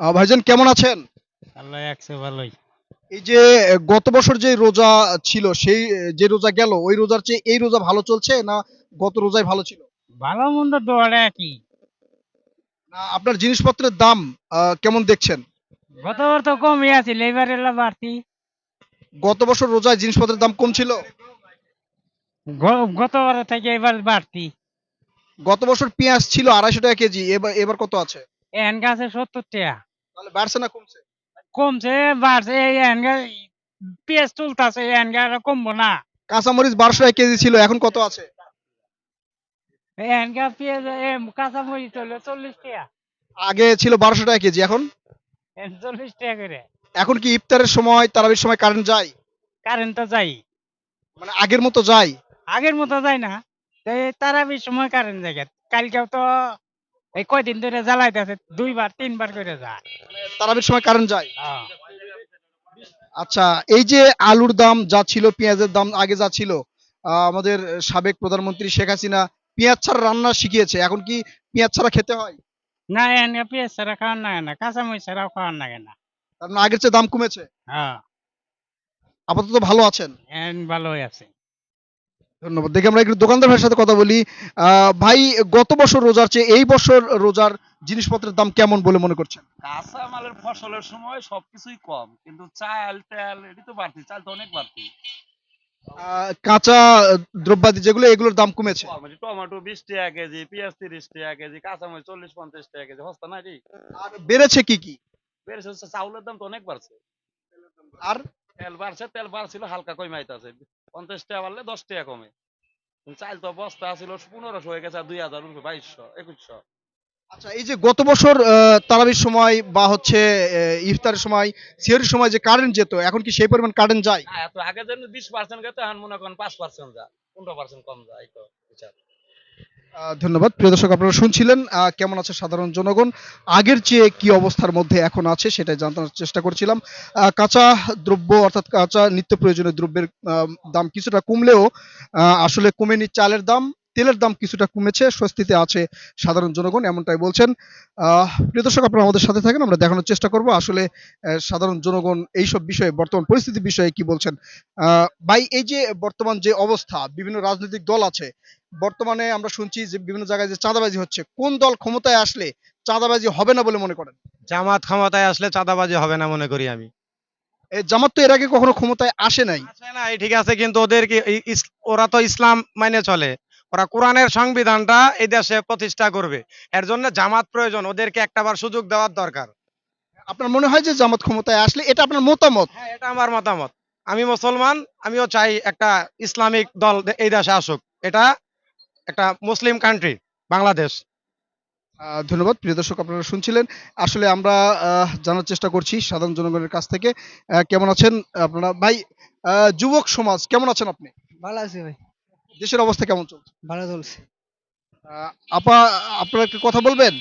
ভাইজান কেমন আছেন? আল্লাহ একশো ভালোই। এই যে গত বছর যে রোজা ছিল সেই যে রোজা গেল ওই রোজার চেয়ে এই রোজা ভালো চলছে না গত রোজায় ভালো ছিল? ভালো মন্দ দোয়ারে একই। না আপনার জিনিসপত্রের দাম কেমন দেখছেন? গতবার তো কমই আছিল এবার এলা বাড়তি। গত বছর রোজায় জিনিসপত্রের দাম কম ছিল? গ- গতবার থেকে এবার বাড়তি। গত বছর পেঁয়াজ ছিল আড়াইশো টাকা কেজি এবার এবার কত আছে? এন গাছে সত্তর টাকা তাহলে বাড়ছে না কমছে? কমছে বাড়ছে এই এন গা পেঁয়াজ তুলতাছে এন গা আর কমবো না। কাঁচামরিচ বারোশো টাকা কেজি ছিল এখন কত আছে? এন গা পেঁয়াজ এ কাঁচা হলো চল্লিশ টাকা আগে ছিল বারোশো টাকা কেজি এখন? চল্লিশ টাকা করে। এখন কি ইফতারের সময় তারাবির সময় কারেন্ট যায়? কারেন্ট তো যাই মানে আগের মতো যায়? আগের মতো যায় না। তারাবির সময় কারেন্ট যায়। কালকেও তো এই কয়দিন ধরে জ্বালাইতেছে দুইবার তিনবার করে যায়। তারাবির সময় কারেন্ট যায়। আচ্ছা এই যে আলুর দাম যা ছিল পেঁয়াজের দাম আগে যা ছিল আমাদের সাবেক প্রধানমন্ত্রী শেখ হাসিনা পেঁয়াজ ছাড়া রান্না শিখিয়েছে এখন কি পেঁয়াজ ছাড়া খেতে হয়? না এনে পেঁয়াজ ছাড়া খাওয়ার লাগে না কাঁচা মরিচ ছাড়াও খাওয়ার লাগে না। কারণ আগের চেয়ে দাম কমেছে? হ্যাঁ। আপাতত ভালো আছেন? ভালোই আছে। ধন্যবাদ। দেখি আমরা একটু দোকানদার ভাইয়ের সাথে কথা বলি। ভাই গত বছর রোজার চেয়ে এই বছর রোজার জিনিসপত্রের দাম কেমন বলে মনে করছেন? কাঁচা মালের ফসলের সময় সবকিছুই কম কিন্তু চাল তেল এটি তো বাড়তি চাল তো অনেক বাড়তি। কাঁচা দ্রব্যাদি যেগুলো এগুলোর দাম কমেছে? টমেটো বিশ টাকা কেজি পেঁয়াজ তিরিশ টাকা কেজি কাঁচামরিচ চল্লিশ পঞ্চাশ টাকা কেজি হস্তা না আর বেড়েছে কি কি? বেড়েছে হচ্ছে চাউলের দাম তো অনেক বাড়ছে। আর? তেল বাড়ছে তেল বাড়ছিল হালকা কমে আইতাছে। পঞ্চাশ টাকা বাড়লে দশ টাকা কমে। চাল তো বস্তা ছিল পনেরোশো হয়ে গেছে দুই হাজার বাইশশো একুশশো। আচ্ছা এই যে গত বছর তারাবির সময় বা হচ্ছে ইফতারের সময় সিহরির সময় যে কারেন্ট যেত এখন কি সেই পরিমাণ কারেন্ট যায়? এত আগে যেন বিশ পার্সেন্ট গেত এখন মনে করেন পাঁচ পার্সেন্ট যায় পনেরো পার্সেন্ট কম যায় এই তো বিচার। ধন্যবাদ। প্রিয় দর্শক, আপনারা শুনছিলেন কেমন আছে সাধারণ জনগণ? আগের চেয়ে কি অবস্থার মধ্যে এখন আছে সেটাই জানার চেষ্টা করছিলাম। কাঁচা দ্রব্য অর্থাৎ কাঁচা নিত্য প্রয়োজনীয় দ্রব্যের দাম কিছুটা কমলেও আসলে কমেনি চালের দাম। তেলের দাম কিছুটা কমেছে স্বস্তিতে আছে সাধারণ জনগণ এমনটাই বলছেন। প্রিয় দর্শক আপনারা আমাদের সাথে থাকেন আমরা দেখানোর চেষ্টা করব। আসলে সাধারণ জনগণ এইসব বিষয়ে বর্তমান পরিস্থিতি বিষয়ে কি বলছেন? ভাই এই যে বর্তমান যে অবস্থা বিভিন্ন রাজনৈতিক দল আছে বর্তমানে আমরা শুনছি যে বিভিন্ন জায়গায় যে চাঁদাবাজি হচ্ছে কোন দল ক্ষমতায় আসলে চাঁদাবাজি হবে না বলে মনে করেন? জামাত ক্ষমতায় আসলে চাঁদাবাজি হবে না মনে করি আমি। এই জামাত তো এর আগে কখনো ক্ষমতায় আসে নাই। আসে না এই ঠিক আছে কিন্তু ওদের কি ওরা তো ইসলাম মানে চলে। ওরা কোরআনের সংবিধানটা এই দেশে প্রতিষ্ঠা করবে। এর জন্য জামাত প্রয়োজন ওদেরকে একটাবার সুযোগ দেওয়ার দরকার। আপনার মনে হয় যে জামাত ক্ষমতায় আসলে এটা আপনার মতামত? হ্যাঁ এটা আমার মতামত। আমি মুসলমান আমিও চাই একটা ইসলামিক দল এই দেশে আসুক। এটা একটা মুসলিম কান্ট্রি বাংলাদেশ। ধন্যবাদ। প্রিয় দর্শক আপনারা শুনছিলেন। আসলে আমরা আহ, জানার চেষ্টা করছি সাধারণ জনগণের কাছ থেকে। আহ, কেমন আছেন আপনারা? ভাই আহ, যুবক সমাজ কেমন আছেন আপনি? ভালো আছি ভাই। দেশের অবস্থা কেমন চলছে? ভালো চলছে। আহ, আপা আপনারা একটু কথা বলবেন?